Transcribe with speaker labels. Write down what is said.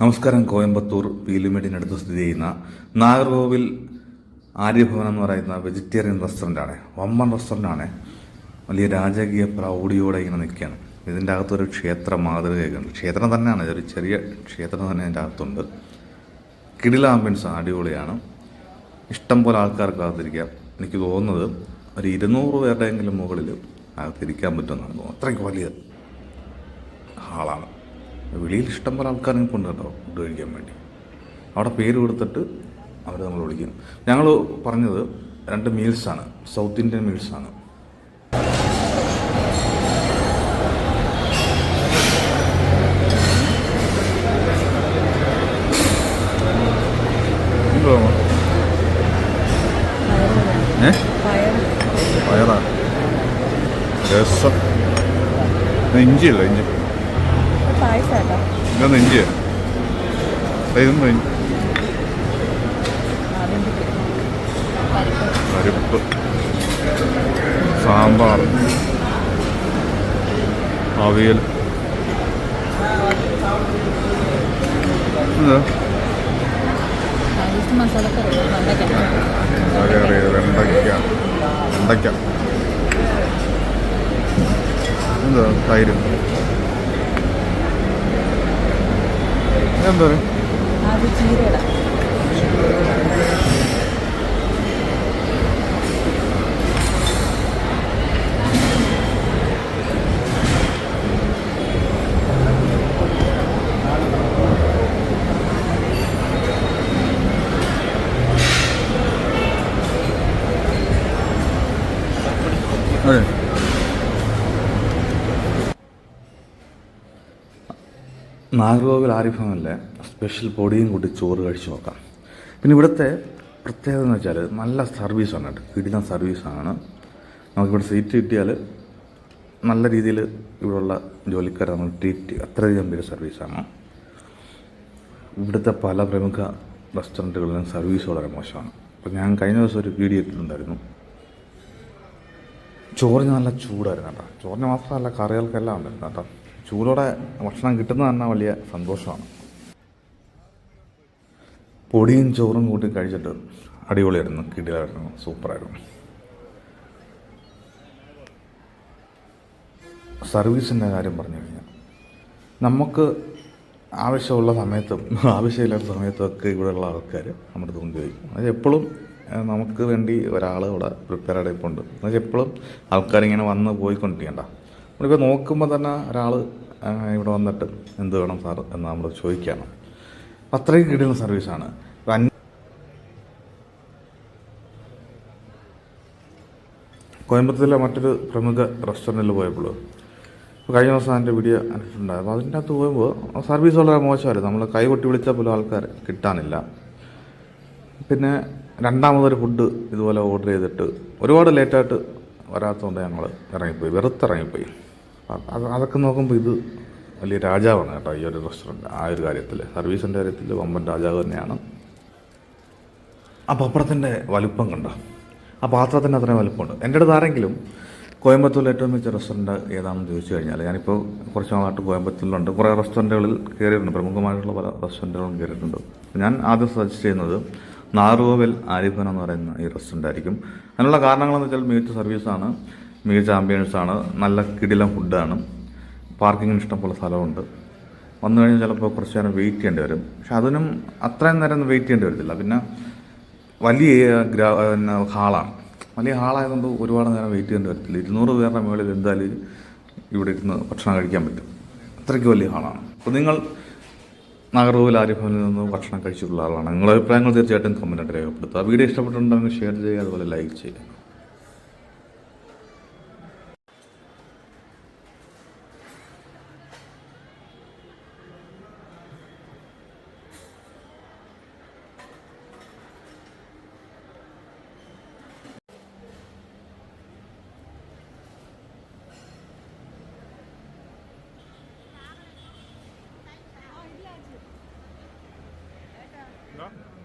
Speaker 1: നമസ്കാരം കോയമ്പത്തൂർ പീലുമേടിനടുത്ത് സ്ഥിതി ചെയ്യുന്ന നാഗർകോവിൽ ആര്യഭവൻ എന്ന് പറയുന്ന വെജിറ്റേറിയൻ റെസ്റ്റോറന്റ് ആണ് വമ്പൻ റെസ്റ്റോറന്റ് ആണ് വലിയ രാജകീയ പ്രൗഢിയോടെ ഇങ്ങനെ നിൽക്കുകയാണ്. ഇതിന്റെ അകത്തൊരു ക്ഷേത്ര മാതൃകയൊക്കെ ഉണ്ട്. ക്ഷേത്രം തന്നെയാണ്. ഒരു ചെറിയ ക്ഷേത്രം തന്നെ അതിന്റെ അകത്തുണ്ട്. കിടില ആംബിയൻസ് അടിപൊളിയാണ്. ഇഷ്ടം പോലെ ആൾക്കാർക്ക് അകത്തിരിക്കാം എനിക്ക് തോന്നുന്നത് ഒരു ഇരുന്നൂറ് പേരുടെയെങ്കിലും മുകളിൽ അകത്തിരിക്കാൻ പറ്റുമെന്നാണ് തോന്നുന്നത്. അത്രയ്ക്ക് വലിയ ഹാളാണ്. വെളിയിൽ ഇഷ്ടം പോലെ ആൾക്കാർ നിൽപ്പുണ്ട് ഫുഡ് കഴിക്കാൻ വേണ്ടി. അവിടെ പേര് കൊടുത്തിട്ട് അവർ നമ്മൾ വിളിക്കും. ഞങ്ങൾ പറഞ്ഞത് രണ്ട് മീൽസാണ് സൗത്ത് ഇന്ത്യൻ മീൽസാണ് ഏ? പയറാ? രസം. ഇഞ്ചിയല്ല ഇഞ്ചി? ഇഞ്ചിയാ ഇതൊന്നും ഇഞ്ചി പരിപ്പ്. സാമ്പാർ. അവിയൽ.
Speaker 2: വെണ്ടയ്ക്ക.
Speaker 1: വെണ്ടയ്ക്ക. എന്താ തൈര്. എന്താ
Speaker 2: അത്.
Speaker 1: നാഗർകോവിൽ ആരിഫമല്ലേ? സ്പെഷ്യൽ പൊടിയും കൂട്ടി ചോറ് കഴിച്ചു നോക്കാം. പിന്നെ ഇവിടുത്തെ പ്രത്യേകത എന്ന് വെച്ചാൽ നല്ല സർവീസാണ് കേട്ടോ. കിടിലൻ സർവീസാണ് നമുക്കിവിടെ സീറ്റ് കിട്ടിയാൽ നല്ല രീതിയിൽ ഇവിടെയുള്ള ജോലിക്കാരെ നമ്മൾ ട്രീറ്റ് അത്രയധികം പേര് സർവീസാണ് ഇവിടുത്തെ പല പ്രമുഖ റെസ്റ്റോറന്റുകളിലും സർവീസ് വളരെ മോശമാണ്. അപ്പോൾ ഞാൻ കഴിഞ്ഞ ദിവസം ഒരു വീഡിയോ ഇട്ടിട്ടുണ്ടായിരുന്നു. ചോറിന് നല്ല ചൂടായിരുന്നു കേട്ടോ. ചോറിന് മാത്രമല്ല കറികൾക്കെല്ലാം ഉണ്ടായിരുന്നു കേട്ടോ. ചൂടോടെ ഭക്ഷണം കിട്ടുന്നത് തന്നെ വലിയ സന്തോഷമാണ്. പൊടിയും ചോറും കൂട്ടി കഴിച്ചിട്ട് അടിപൊളിയായിരുന്നു. കിടിലായിരുന്നു. സൂപ്പറായിരുന്നു. സർവീസിന്റെ കാര്യം പറഞ്ഞു കഴിഞ്ഞാൽ നമുക്ക് ആവശ്യമുള്ള സമയത്തും ആവശ്യമില്ലാത്ത സമയത്തൊക്കെ ഇവിടെയുള്ള ആൾക്കാർ നമ്മുടെ തുണി ചോദിക്കും അത് എപ്പോഴും നമുക്ക് വേണ്ടി ഒരാൾ ഇവിടെ ആയിട്ട് ഉണ്ട് എന്നുവെച്ചാൽ എപ്പോഴും ആൾക്കാരിങ്ങനെ വന്ന് പോയിക്കൊണ്ടിരിക്കണ്ട നമ്മളിപ്പോൾ നോക്കുമ്പോൾ തന്നെ ഒരാൾ ഇവിടെ വന്നിട്ട് എന്ത് വേണം സാർ എന്ന് നമ്മൾ ചോദിക്കുകയാണ് അത്രയും കിട്ടുന്ന സർവീസാണ് കോയമ്പത്തൂരിലെ മറ്റൊരു പ്രമുഖ റെസ്റ്റോറന്റിൽ പോയപ്പോൾ കഴിഞ്ഞ ദിവസം എന്റെ വീഡിയോ കണ്ടിട്ടുണ്ടായിരുന്നു. അപ്പോൾ അതിന്റെ അകത്ത് പോകുമ്പോൾ സർവീസ് വളരെ മോശമായിരുന്നു. നമ്മൾ കൈ കൊട്ടി വിളിച്ചാൽ പോലും ആൾക്കാർ കിട്ടാനില്ല. പിന്നെ രണ്ടാമതൊരു ഫുഡ് ഇതുപോലെ ഓർഡർ ചെയ്തിട്ട് ഒരുപാട് ലേറ്റായിട്ട് വരാത്തതുകൊണ്ട് ഞങ്ങൾ ഇറങ്ങിപ്പോയി. വെറുത്തിറങ്ങിപ്പോയി. അതൊക്കെ നോക്കുമ്പോൾ ഇത് വലിയ രാജാവാണ് കേട്ടോ ഈ ഒരു റെസ്റ്റോറന്റ് ആ ഒരു കാര്യത്തിൽ സർവീസിന്റെ കാര്യത്തിൽ വമ്പൻ രാജാവ് തന്നെയാണ്. ആ പപ്പടത്തിന്റെ വലുപ്പം കണ്ടോ? ആ പാത്രത്തിന്റെ അത്രയും വലുപ്പമുണ്ട്. എന്റെ അടുത്ത് ആരെങ്കിലും കോയമ്പത്തൂരിൽ ഏറ്റവും മികച്ച റെസ്റ്റോറന്റ് ഏതാണെന്ന് ചോദിച്ചു കഴിഞ്ഞാൽ ഞാനിപ്പോൾ കുറച്ച് നാളായിട്ട് കോയമ്പത്തൂരിലുണ്ട്. കുറേ റെസ്റ്റോറന്റുകളിൽ കയറിയിട്ടുണ്ട് പ്രമുഖമായിട്ടുള്ള പല റെസ്റ്റോറന്റുകളും കയറിയിട്ടുണ്ട് ഞാൻ ആദ്യം സജസ്റ്റ് ചെയ്യുന്നത് നാറുവൽ ആരിഫൻ എന്ന് പറയുന്ന ഈ റെസ്റ്റോറന്റ് ആയിരിക്കും. അതിനുള്ള കാരണങ്ങളെന്ന് വെച്ചാൽ മികച്ച സർവീസാണ് മികച്ച ആംബിയൻസാണ് നല്ല കിടിലം ഫുഡാണ് പാർക്കിങ്ങിന് ഇഷ്ടംപോലെ സ്ഥലമുണ്ട്. വന്നു കഴിഞ്ഞാൽ ചിലപ്പോൾ കുറച്ച് നേരം വെയിറ്റ് ചെയ്യേണ്ടി വരും. പക്ഷെ അതിനും അത്രയും നേരം വെയിറ്റ് ചെയ്യേണ്ടി വരത്തില്ല. പിന്നെ വലിയ ഗ്രാ ഹാളാണ്. വലിയ ഹാളായതുകൊണ്ട് ഒരുപാട് നേരം വെയിറ്റ് ചെയ്യേണ്ടി വരത്തില്ല. ഇരുന്നൂറ് പേരുടെ മുകളിൽ എന്തായാലും ഇവിടെ ഇരുന്ന് ഭക്ഷണം കഴിക്കാൻ പറ്റും. അത്രയ്ക്ക് വലിയ ഹാളാണ്. അപ്പോൾ നിങ്ങൾ നാഗർകോവിൽ ആര്യഭവനിൽ നിന്ന് ഭക്ഷണം കഴിച്ചിട്ടുള്ള ആളാണ്. നിങ്ങളുടെ അഭിപ്രായങ്ങൾ തീർച്ചയായിട്ടും കമന്റായിട്ട് രേഖപ്പെടുത്തുക. വീഡിയോ ഇഷ്ടപ്പെട്ടിട്ടുണ്ടെങ്കിൽ ഷെയർ ചെയ്യുക അതുപോലെ ലൈക്ക് ചെയ്യുക.
Speaker 3: Huh?